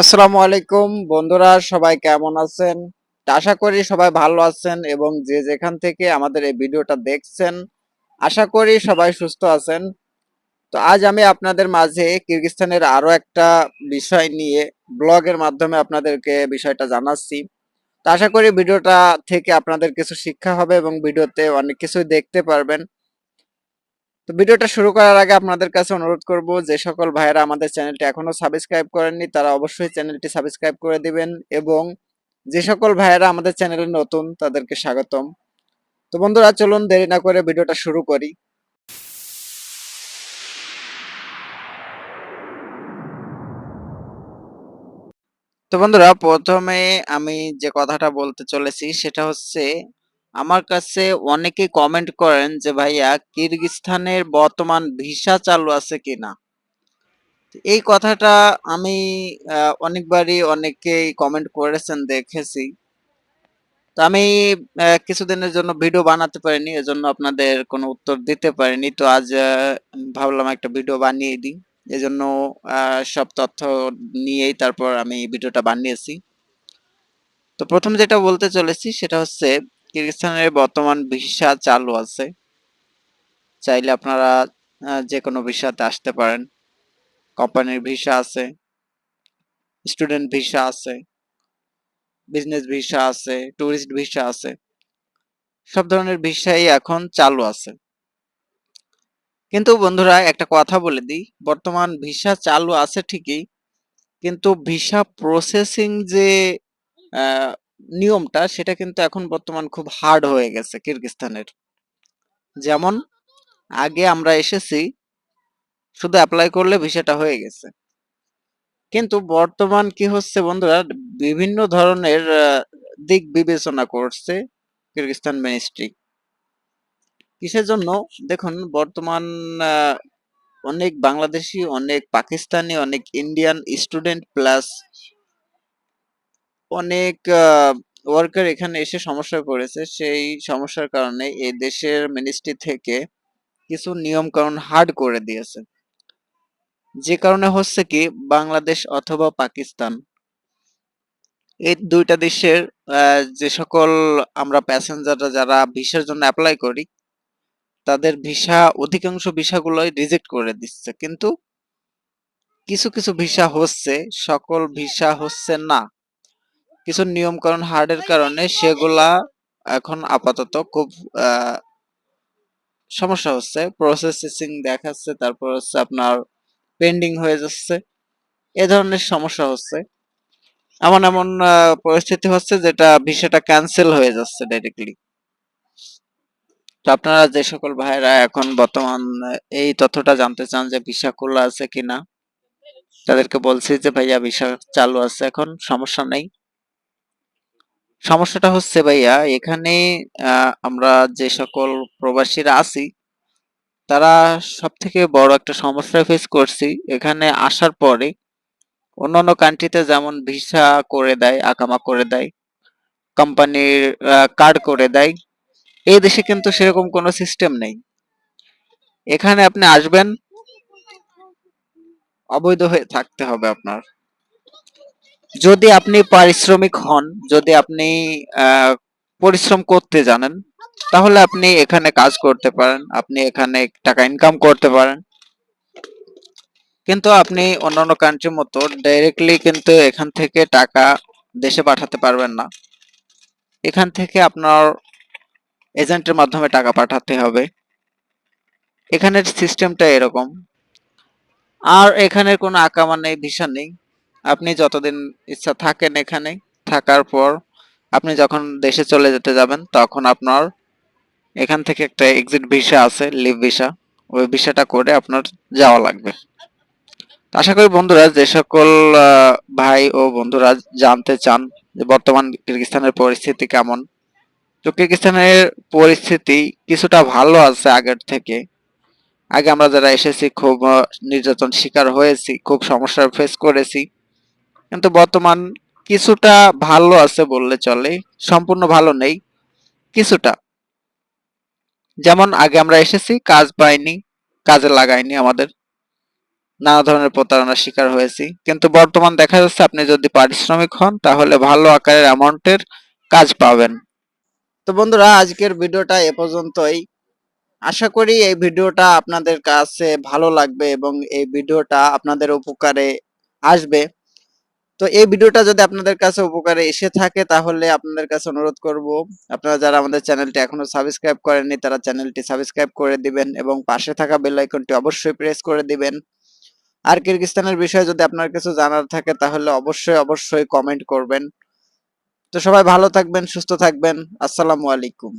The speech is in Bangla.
আসসালামু আলাইকুম। বন্ধুরা, সবাই কেমন আছেন? আশা করি সবাই ভালো আছেন এবং যে যেখান থেকে আমাদের এই ভিডিওটা দেখছেন, আশা করি সবাই সুস্থ আছেন। তো আজ আমি আপনাদের মাঝে কিরগিস্তানের আরও একটা বিষয় নিয়ে ব্লগের মাধ্যমে আপনাদেরকে বিষয়টা জানাচ্ছি। তো আশা করি ভিডিওটা থেকে আপনাদের কিছু শিক্ষা হবে এবং ভিডিওতে অনেক কিছুই দেখতে পারবেন। তো ভিডিওটা শুরু করার আগে আপনাদের কাছে অনুরোধ করব, যে সকল ভাইয়েরা আমাদের চ্যানেলটি এখনও সাবস্ক্রাইব করেননি, তারা অবশ্যই চ্যানেলটি সাবস্ক্রাইব করে দিবেন এবং যে সকল ভাইয়েরা আমাদের চ্যানেলে নতুন, তাদেরকে স্বাগতম। তো বন্ধুরা, চলুন দেরি না করে ভিডিওটা শুরু করি। তো বন্ধুরা, প্রথমে আমি যে কথাটা বলতে চলেছি, সেটা হচ্ছে আমার কাছে অনেকেই কমেন্ট করেন যে, ভাইয়া, কিরগিস্তানের বর্তমান ভিসা চালু আছে কিনা? এই কথাটা আমি অনেকবারই অনেকেই কমেন্ট করেছেন, দেখেছি। তো আমি কিছুদিনের জন্য ভিডিও বানাতে পারিনি, এজন্য আপনাদের কোনো উত্তর দিতে পারিনি। তো আজ ভাবলাম একটা ভিডিও বানিয়ে দিই। এজন্য সব তথ্য নিয়েই তারপর আমি ভিডিওটা বানিয়েছি। তো প্রথম যেটা বলতে চলেছি, সেটা হচ্ছে কিরগিস্তানের বর্তমান ভিসা চালু আছে। চাইলে আপনারা যে কোনো ভিসাতে আসতে পারেন। কোম্পানির ভিসা আছে, স্টুডেন্ট ভিসা আছে, বিজনেস ভিসা আছে, ট্যুরিস্ট ভিসা আছে। সব ধরনের ভিসাই এখন চালু আছে। কিন্তু বন্ধুরা, একটা কথা বলে দিই, বর্তমান ভিসা চালু আছে ঠিকই, কিন্তু ভিসা প্রসেসিং যে নিয়মটা সেটা কিন্তু এখন বর্তমান খুব হার্ড হয়ে গেছে কিরগিস্তানের। যেমন, আগে আমরা এসেছি, শুধু অ্যাপ্লাই করলে ভিসাটা হয়ে গেছে। কিন্তু বর্তমান কি হচ্ছে বন্ধুরা, বিভিন্ন ধরনের দিক বিবেচনা করছে কিরগিস্তান মিনিস্ট্রি কিসের জন্য? দেখুন, বর্তমান অনেক বাংলাদেশি, অনেক পাকিস্তানি, অনেক ইন্ডিয়ান স্টুডেন্ট প্লাস অনেক ওয়ার্কার এখানে এসে সমস্যায় পড়েছে। সেই সমস্যার কারণে এই দেশের মিনিস্ট্রি থেকে কিছু নিয়ম কানুন হার্ড করে দিয়েছে। যে কারণে হচ্ছে কি, বাংলাদেশ অথবা পাকিস্তান, এই দুইটা দেশের যে সকল আমরা প্যাসেঞ্জাররা যারা ভিসার জন্য অ্যাপ্লাই করি, তাদের ভিসা অধিকাংশ ভিসাগুলোই রিজেক্ট করে দিচ্ছে। কিন্তু কিছু কিছু ভিসা হচ্ছে, সকল ভিসা হচ্ছে না। কিছু নিয়ম কানুন হার্ডের কারণে সেগুলা এখন আপাতত খুব সমস্যা হচ্ছে। প্রসেসিং দেখাচ্ছে, তারপর হচ্ছে আপনার পেন্ডিং হয়ে যাচ্ছে। এ ধরনের সমস্যা হচ্ছে। এমন এমন পরিস্থিতি হচ্ছে যেটা ভিসাটা ক্যান্সেল হয়ে যাচ্ছে ডাইরেক্টলি তো আপনারা যে সকল ভাইরা এখন বর্তমান এই তথ্যটা জানতে চান যে ভিসা খোলা আছে কিনা, তাদেরকে বলছি যে, ভাইয়া, ভিসা চালু আছে এখন, সমস্যা নেই। সমস্যাটা হচ্ছে ভাইয়া এখানে আহ, আমরা যে সকল প্রবাসীরা আছি তারা সব থেকে বড় একটা সমস্যা ফেস করছি। এখানে আসার পরে অন্যান্য কান্ট্রিতে যেমন ভিসা করে দেয় আকামা করে দেয় কোম্পানির কার্ড করে দেয় এই দেশে কিন্তু সেরকম কোনো সিস্টেম নেই। এখানে আপনি আসবেন অবৈধ হয়ে থাকতে হবে আপনার। যদি আপনি পারিশ্রমিক হন, যদি আপনি পরিশ্রম করতে জানেন, তাহলে আপনি এখানে কাজ করতে পারেন, আপনি এখানে টাকা ইনকাম করতে পারেন। কিন্তু আপনি অন্যান্য কান্ট্রির মতো ডাইরেক্টলি কিন্তু এখান থেকে টাকা দেশে পাঠাতে পারবেন না। এখান থেকে আপনার এজেন্টের মাধ্যমে টাকা পাঠাতে হবে। এখানের সিস্টেমটা এরকম। আর এখানের কোনো আঁকা মানে ভিসা নেই। আপনি যতদিন ইচ্ছা থাকেন এখানে, থাকার পর আপনি যখন দেশে চলে যেতে যাবেন, তখন আপনার এখান থেকে একটা এক্সিট ভিসা আছে লিভ ভিসা ওই ভিসাটা করে আপনার যাওয়া লাগবে। আশা করি বন্ধুরা, যে সকল ভাই ও বন্ধুরা জানতে চান যে বর্তমান কিরগিস্তানের পরিস্থিতি কেমন। তো কিরগিস্তানের পরিস্থিতি কিছুটা ভালো আছে আগের থেকে। আগে আমরা যারা এসেছি, খুব নির্যাতন শিকার হয়েছি, খুব সমস্যার ফেস করেছি। কিন্তু বর্তমান কিছুটা ভালো আছে বললে চলে, সম্পূর্ণ ভালো নেই, কিছুটা। যেমন আগে আমরা এসেছি, কাজ পাইনি, কাজে লাগাইনি আমাদের। নানা ধরনের প্রতারণার শিকার হয়েছি। কিন্তু বর্তমান দেখা যাচ্ছে আপনি যদি পারিশ্রমিক হন, তাহলে ভালো আকারের অ্যামাউন্টের কাজ পাবেন। তো বন্ধুরা, আজকের ভিডিওটা এ পর্যন্তই। আশা করি এই ভিডিওটা আপনাদের কাছে ভালো লাগবে এবং এই ভিডিওটা আপনাদের উপকারে আসবে। তো এই ভিডিওটা যদি আপনাদের কাছে উপকারে এসে থাকে, তাহলে আপনাদের কাছে অনুরোধ করব, আপনারা যারা আমাদের চ্যানেলটি এখনও সাবস্ক্রাইব করেননি, তারা চ্যানেলটি সাবস্ক্রাইব করে দিবেন এবং পাশে থাকা বেল আইকনটি অবশ্যই প্রেস করে দিবেন। আর কিরগিস্তানের বিষয়ে যদি আপনার কিছু জানার থাকে, তাহলে অবশ্যই অবশ্যই কমেন্ট করবেন। তো সবাই ভালো থাকবেন, সুস্থ থাকবেন। আসসালামু আলাইকুম।